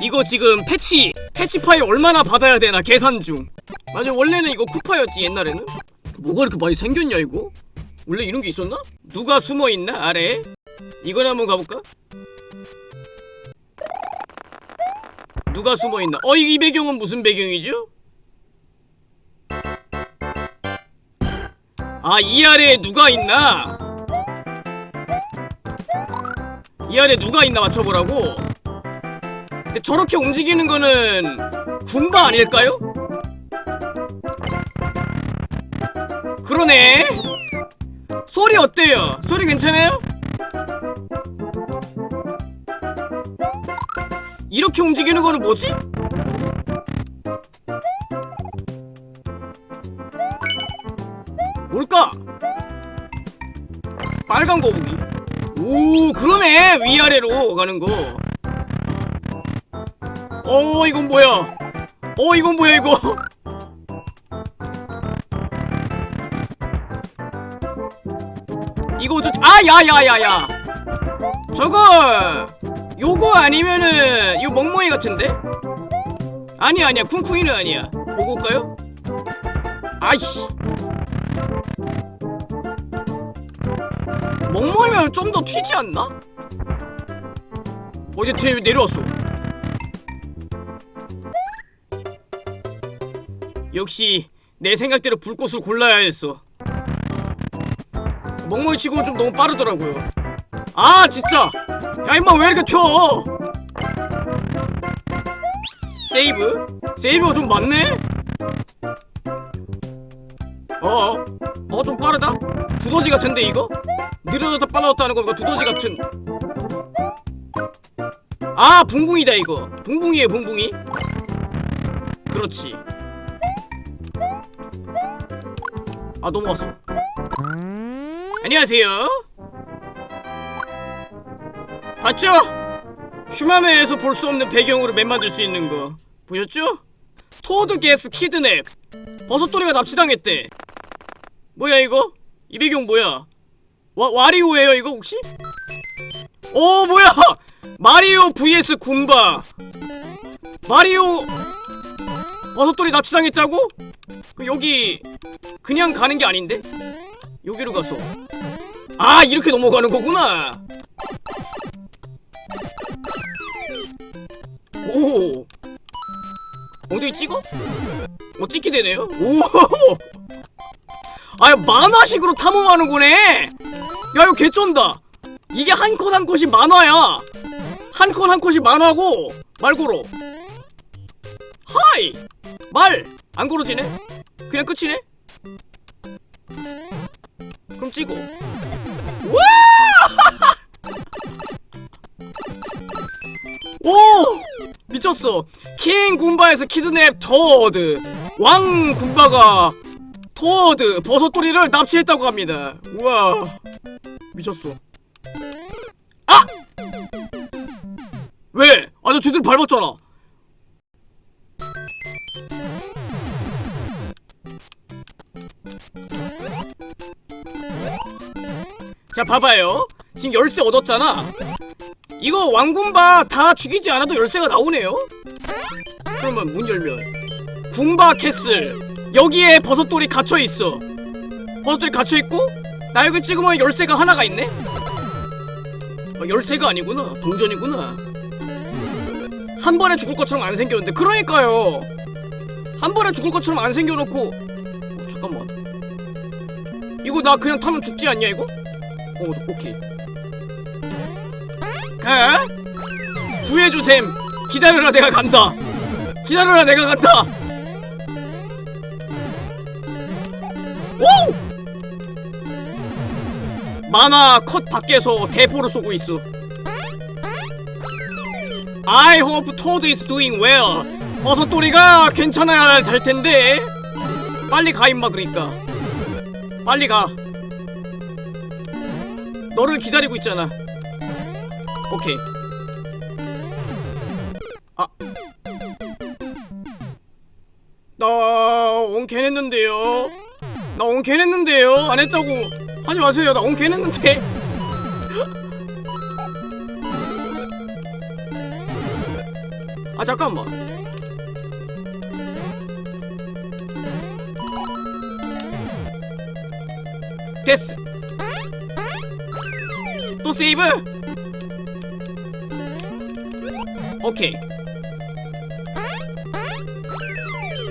이거 지금 패치 패치 파일 얼마나 받아야 되나 계산 중 맞아 원래는 이거 쿠파였지 옛날에는 뭐가 이렇게 많이 생겼냐 이거 원래 이런 게 있었나? 누가 숨어 있나 아래 이거나 한번 가볼까? 누가 숨어 있나? 어, 이 배경은 무슨 배경이죠? 아, 이 아래에 누가 있나? 이 아래 누가 있나 맞춰보라고? 저렇게 움직이는 거는 군바 아닐까요? 그러네. 소리 어때요? 소리 괜찮아요? 이렇게 움직이는 거는 뭐지? 뭘까? 빨간 거북이. 오, 그러네. 위아래로 가는 거. 어, 이건 뭐야? 어, 이건 뭐야, 이거? 이거 저, 아, 야, 야, 야, 야. 저거, 요거 아니면은, 이거 멍멍이 같은데? 아니야, 아니야. 쿵쿵이는 아니야. 보고 올까요? 아이씨. 멍멍이면 좀 더 튀지 않나? 어, 이제 뒤에 내려왔어. 역시 내 생각대로 불꽃을 골라야 했어. 멍멍이 치고는 좀 너무 빠르더라고요. 아 진짜! 야 임마 왜 이렇게 튀어? 세이브? 세이브가 좀 많네? 어어 어 좀 빠르다? 두더지 같은데 이거? 느려졌다 빨라졌다 하는 거 이거 두더지 같은 아 붕붕이다 이거 붕붕이에요 붕붕이 그렇지 아 넘어갔어 안녕하세요 봤죠? 슈마메에서 볼 수 없는 배경으로 맵 만들 수 있는 거 보셨죠? 토드 게스 키드냅 버섯돌이가 납치당했대 뭐야 이거? 이 배경 뭐야? 와, 와리오예요 이거 혹시? 오 뭐야 마리오 vs 군바 마리오 버섯돌이 납치당했다고? 그 여기 그냥 가는 게 아닌데? 여기로 가서. 아 이렇게 넘어가는 거구나. 오. 어디 찍어? 어 찍게 되네요. 오. 아 만화식으로 탐험하는 거네. 야 이거 개쩐다. 이게 한 컷 한 컷이 만화야. 한 컷 한 컷이 만화고 말 걸어. 하이! 말 안 걸어지네 그냥 끝이네 그럼 찍어 와 오! 미쳤어 킹 군바에서 키드냅 터드 왕 군바가 토드 버섯돌이를 납치했다고 합니다. 우와 미쳤어. 아! 왜? 아나 제대로 밟았잖아. 자 봐봐요. 지금 열쇠 얻었잖아. 이거 왕군바 다 죽이지 않아도 열쇠가 나오네요. 그러면 문 열면 군바 캐슬 여기에 버섯돌이 갇혀 있어. 버섯돌이 갇혀 있고 나 여기 찍으면 열쇠가 하나가 있네. 어, 열쇠가 아니구나. 동전이구나. 한 번에 죽을 것처럼 안 생겼는데 그러니까요. 한 번에 죽을 것처럼 안 생겨놓고 어, 잠깐만. 이거 나 그냥 타면 죽지 않냐 이거? 어 오케이. 가 구해주셈. 기다려라 내가 간다. 기다려라 내가 간다. 오! 만화 컷 밖에서 대포를 쏘고 있어. I hope Toad is doing well. 버섯돌이가 괜찮아야 될 텐데. 빨리 가 임마 그러니까. 빨리 가. 너를 기다리고 있잖아. 오케이. 아. 나 온캔 했는데요. 나 온캔 했는데요. 안 했다고 하지 마세요. 나 온캔 했는데. 아 잠깐만 됐어 또 세이브? 오케이.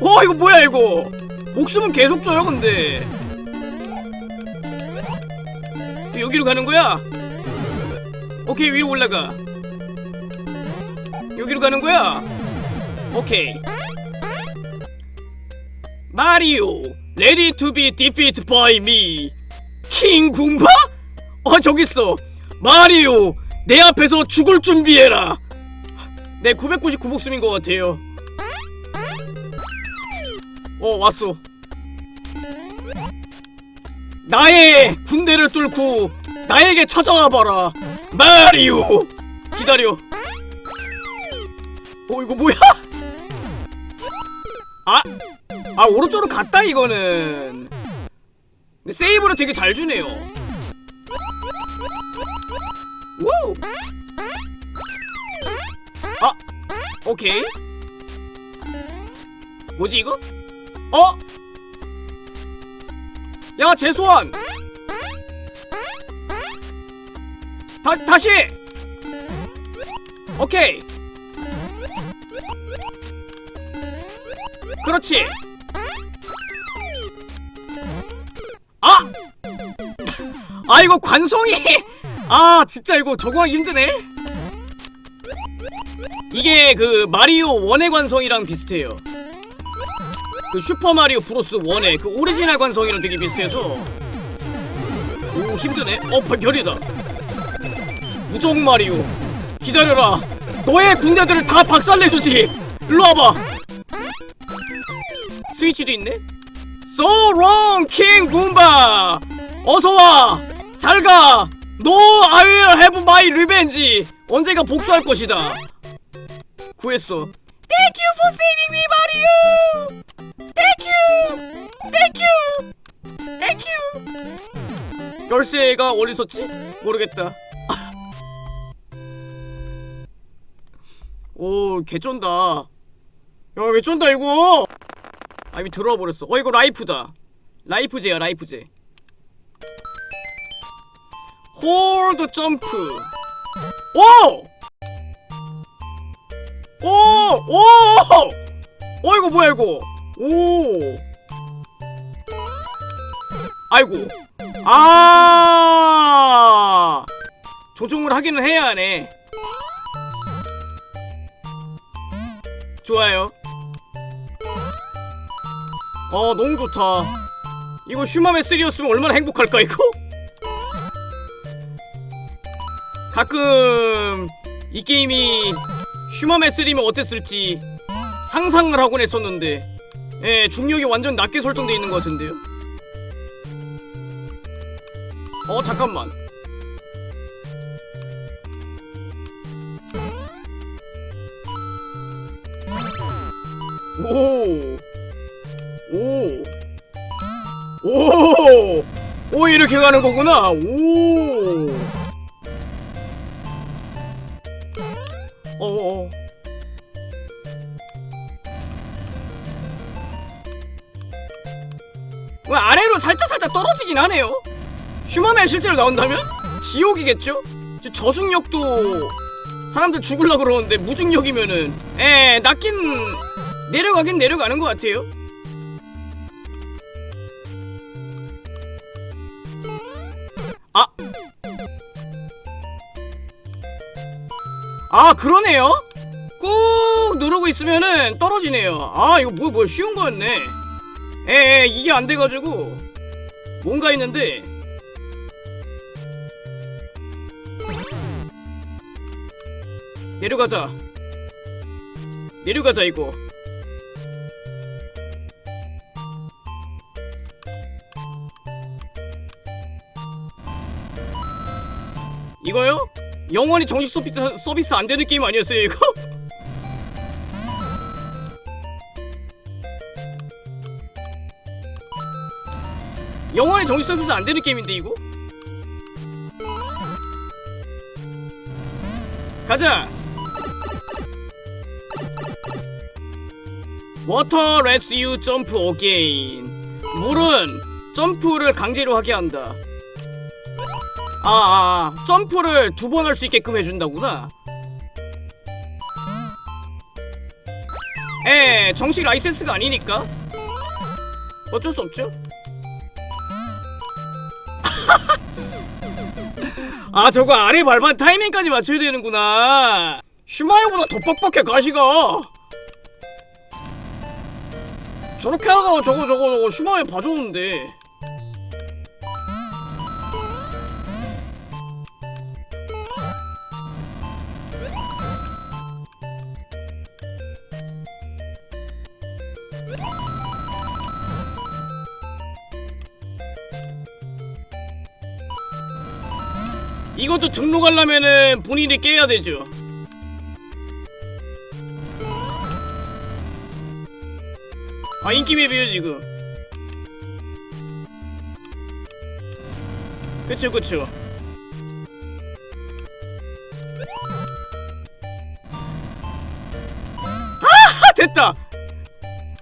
와 이거 뭐야 이거? 목숨은 계속 줘요 근데. 여기로 가는 거야? 오케이 위로 올라가. 여기로 가는 거야? 오케이. 마리오 레디 투비 디피트 바이 미 킹 군바? 어 저기 있어 마리오 내 앞에서 죽을 준비해라. 네 999 목숨인 것 같아요. 어 왔어. 나의 군대를 뚫고 나에게 찾아와 봐라. 마리오 기다려. 어 이거 뭐야? 아, 아 오른쪽으로 갔다 이거는. 근데 세이브를 되게 잘 주네요. 와 우 아 오케이 뭐지 이거? 어? 야 재소환 다, 다시 오케이 그렇지 아! 아 이거 관성이 아 진짜 이거 적응하기 힘드네. 이게 그 마리오 원의 관성이랑 비슷해요. 그 슈퍼마리오 브로스 원의 그 오리지널 관성이랑 되게 비슷해서. 오 힘드네. 어 별- 별이다. 무적 마리오. 기다려라. 너의 군대들을 다 박살내주지. 일로 와봐. 스위치도 있네? Wrong king 군바 어서와. 잘가 No I will have my revenge 언젠가 복수할 것이다 구했어 Thank you for saving me 마리오 Thank you! Thank you! Thank you! 열쇠가 어디 있었지? 모르겠다. 오, 개쩐다. 야, 개쩐다, 이거! 아, 이미 들어와 버렸어. 어, 이거 라이프다. 라이프제야, 라이프제. 홀드 점프. 오! 오! 오! 어, 이거 뭐야, 이거? 오. 아이고. 아. 조종을 하기는 해야 하네. 좋아요. 어, 너무 좋다. 이거 슈마메 3였으면 얼마나 행복할까 이거? 가끔 이 게임이 슈마메 3면 어땠을지 상상을 하곤 했었는데 예, 중력이 완전 낮게 설정돼 있는 것 같은데요. 어, 잠깐만. 오, 오, 오, 오 이렇게 가는 거구나. 오, 아래로 살짝 살짝 떨어지긴 하네요. 슈마맨 실제로 나온다면 지옥이겠죠? 저 저중력도 사람들 죽을라 그러는데 무중력이면은 에 낮긴 내려가긴 내려가는 것 같아요. 아, 아 그러네요. 꾹 누르고 있으면은 떨어지네요. 아 이거 뭐뭐 쉬운 거였네. 에, 에 이게 안 돼가지고 뭔가 있는데 내려가자 내려가자 이거 이거요? 영원히 정식 서비스, 서비스 안 되는 게임 아니었어요 이거? 영원히 정식 서비스 안 되는 게임인데 이거? 가자. Water lets you jump again. 물은 점프를 강제로 하게 한다. 아, 아, 아. 점프를 두 번 할 수 있게끔 해준다구나. 에, 정식 라이센스가 아니니까. 어쩔 수 없죠. 아, 저거 아래 발판 타이밍까지 맞춰야 되는구나. 슈마이보다 더 빡빡해, 가시가. 저렇게 하다가 저거 저거 저거 슈마에 봐줬는데 이것도 등록하려면은 본인이 깨야 되죠. 아 인기 맵이에요 지금. 그쵸 그쵸. 아 됐다.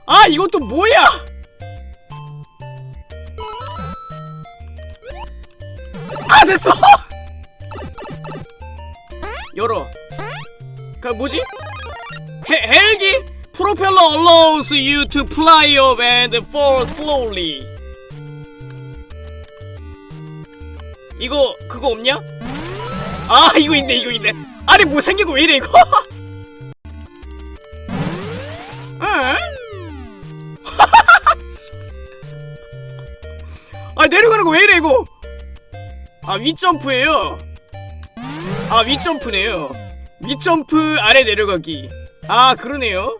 아 이것도 뭐야 allows you to fly up and fall slowly. 이거 그거 없냐? 아 이거 있네 이거 있네. 아니 뭐 생긴 거 왜 이래 이거? 에? 아 내려가는 거 왜 이래 이거? 아 윗점프예요. 아 윗점프네요. 윗점프 아래 내려가기. 아 그러네요.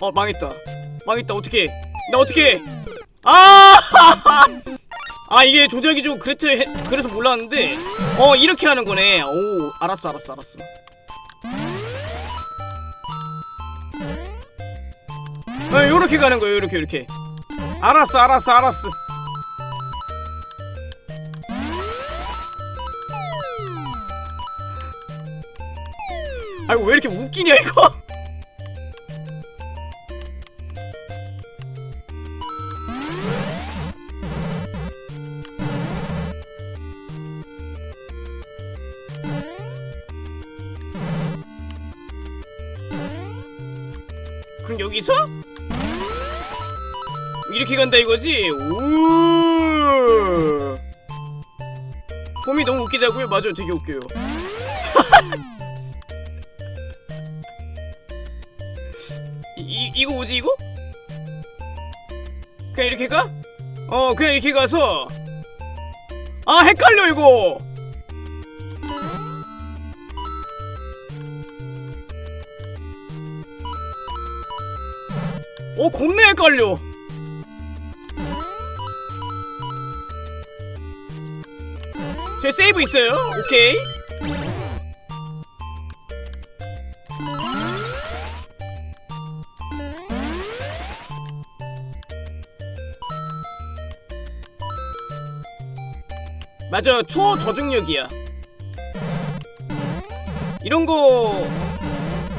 어 망했다. 망했다. 어떻게 나 어떻게 아! 아 이게 조작이 좀 그랬 그래서 몰랐는데. 어 이렇게 하는 거네. 오 알았어 알았어 알았어. 어 요렇게 가는 거예요. 요렇게 요렇게. 알았어 알았어 알았어. 아이고 왜 이렇게 웃기냐 이거 간다 이거지? 우. 폼이 너무 웃기다고요? 맞아요, 되게 웃겨요. 이, 이 이거 뭐지 이거? 그냥 이렇게 가? 어, 그냥 이렇게 가서 아 헷갈려 이거. 어 겁내 헷갈려 제 세이브 있어요 오케이 맞아 초저중력이야 이런 거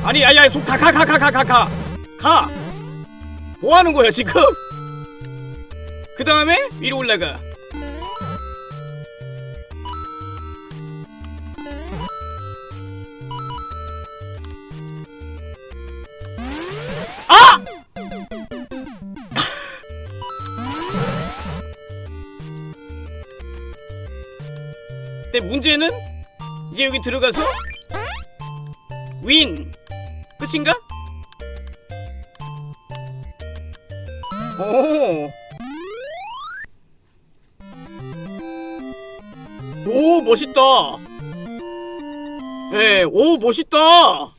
아니 아니 아니 가가 가 가 가 가 가 가! 뭐 하는 거야 지금? 그 다음에 위로 올라가. 근데 문제는 이제 여기 들어가서 윈 끝인가? 오. 오 멋있다. 네, 오 멋있다.